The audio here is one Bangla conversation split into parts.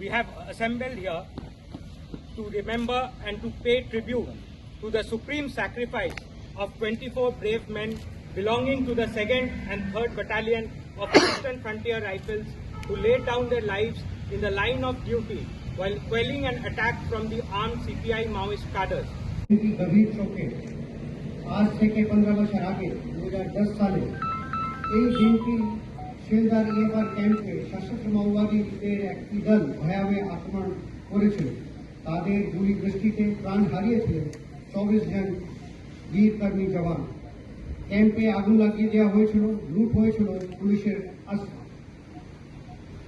we have assembled here to remember and to pay tribute to the supreme sacrifice of 24 brave men belonging to the 2nd and 3rd Battalion of Western Frontier Rifles who laid down their lives in the line of duty while quelling an attack from the armed CPI Maoist cadres. आज से के पंद्रह वर्ष आगे एक दिन की শিলদার ইয়েবার ক্যাম্পে সশস্ত্র মাওবাদীদের একটি দল ভয়াবহ আক্রমণ করেছিল তাদের গুলি দৃষ্টিতে প্রাণ হারিয়েছিলেন চব্বিশ জন বীর কর্মী জওয়ান ক্যাম্পে আগুন লাগিয়ে দেওয়া হয়েছিল লুট হয়েছিল পুলিশের অস্ত্র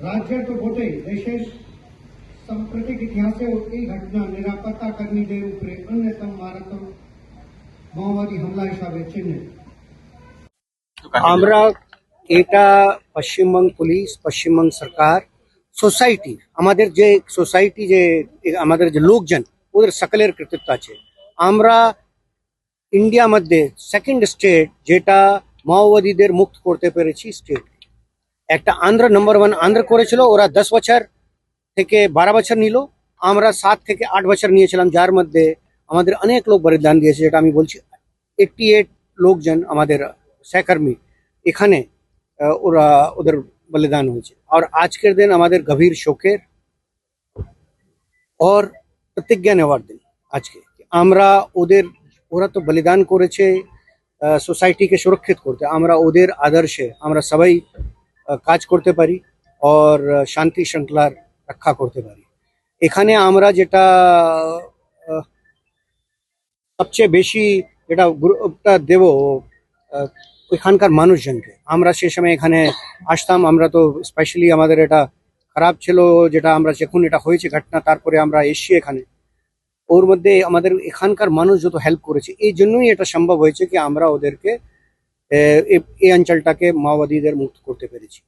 রাজ্যের তো বটেই দেশের সাম্প্রতিক ইতিহাসেও এই ঘটনা নিরাপত্তা কর্মীদের উপরে অন্যতম মারাত্মক মাওবাদী হামলা হিসাবে চিহ্নিত আমরা এটা পশ্চিমবঙ্গ পুলিশ পশ্চিমবঙ্গ সরকার, সোসাইটি, আমাদের যে সোসাইটি যে, আমাদের যে লোকজন, ওদের সকলের কৃতিত্ব আছে। আমরা ইন্ডিয়া মধ্যে সেকেন্ড স্টেট যেটা মাওবাদীদের মুক্ত করতে পেরেছি স্টেট একটা আন্ধ্র নম্বর ওয়ান আন্ধ্র করেছিল, ওরা দশ বছর থেকে বারো বছর নিল, আমরা সাত থেকে আট বছর নিয়েছিলাম, যার মধ্যে আমাদের অনেক লোক বলিদান দিয়েছে, যেটা আমি বলছি এইটটি এইট লোকজন আমাদের সহকর্মী এখানে ওরা ওদের বলিদান হয়েছে। আর আজকের দিন আমাদের গভীর শোকের और প্রতিজ্ঞা নেওয়ার দিন আজকে। আমরা ওদের, ওরা তো বলিদান করেছে সোসাইটিকে সুরক্ষিত করতে। আমরা ওদের আদর্শে আমরা সবাই কাজ করতে পারি আর শান্তি শৃঙ্খলার রক্ষা করতে পারি। এখানে আমরা যেটা সবচেয়ে বেশি যেটা গুরুত্বটা দেব ওইখানকার মানুষজনকে। আমরা সে সময় এখানে আসতাম, আমরা তো স্পেশালি আমাদের এটা খারাপ ছিল যেটা আমরা যখন এটা হয়েছে ঘটনা, তারপরে আমরা এসছি এখানে। ওর মধ্যে আমাদের এখানকার মানুষ যত হেল্প করেছে, এই জন্যই এটা সম্ভব হয়েছে কি আমরা ওদেরকে এই অঞ্চলটাকে মাওবাদীদের মুক্ত করতে পেরেছি।